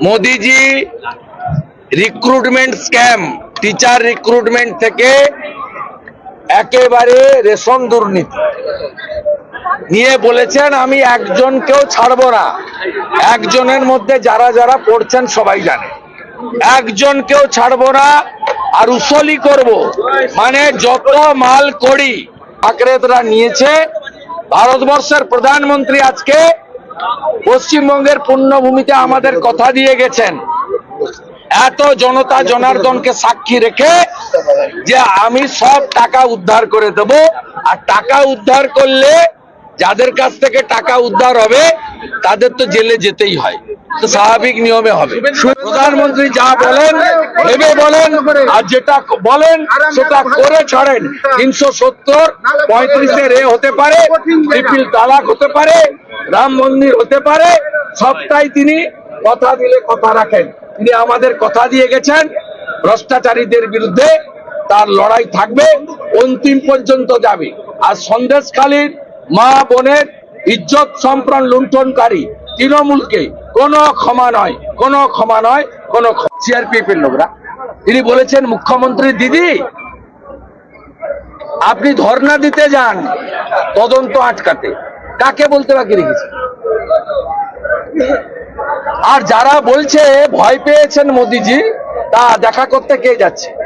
মোদিজি recruitment scam teacher recruitment থেকে একেবারে ration দুর্নীতি। নিয়ে বলেছেন, আমি একজনকেও ছাড়বো না। একজনের মধ্যে যারা যারা পড়ছেন সবাই জানে। একজনকেও ছাড়বো না, আর উসলি করব। মানে যত মাল করি আক্রেতরা নিয়েছে, ভারতবর্ষের প্রধানমন্ত্রী আজকে পশ্চিমবঙ্গের পুণ্যভূমিতে আমাদের কথা দিয়ে গেছেন। এত জনতা জনার্দনকে সাক্ষী রেখে যে আমি সব টাকা উদ্ধার করে দেব। আর টাকা উদ্ধার করলে যাদের কাছ থেকে টাকা উদ্ধার হবে, তাদের তো জেলে যেতেই হয়। তো স্বাভাবিক নিয়মে হবে। প্রধানমন্ত্রী যা বলেন, ভেবে বলেন, আর যেটা বলেন, সেটা করে ছাড়েন। তিনশো সত্তর, পঁয়ত্রিশের এ হতে পারে ট্রিপিল তালাক হতে পারে রাম মন্দির হতে পারে, সবটাই তিনি কথা দিলে কথা রাখেন। তিনি আমাদের কথা দিয়ে গেছেন, ভ্রষ্টাচারীদের বিরুদ্ধে তার লড়াই থাকবে, অন্তিম পর্যন্ত যাবে। আর সন্দেশখালীর মা বোনের ইজ্জত সম্প্রণ লুণ্ঠনকারী তৃণমূলকে কোনো ক্ষমা নয়, কোনো ক্ষমা নয়, কোনো সিআরপিএফ এর লোকরা, তিনি বলেছেন, মুখ্যমন্ত্রী, দিদি, আপনি ধর্ণা দিতে যান, তদন্ত আটকাতে। কাকে বলতে বাকি রেখেছে? আর যারা বলছে ভয় পেয়েছেন মোদিজি, তা দেখা করতে কে যাচ্ছে?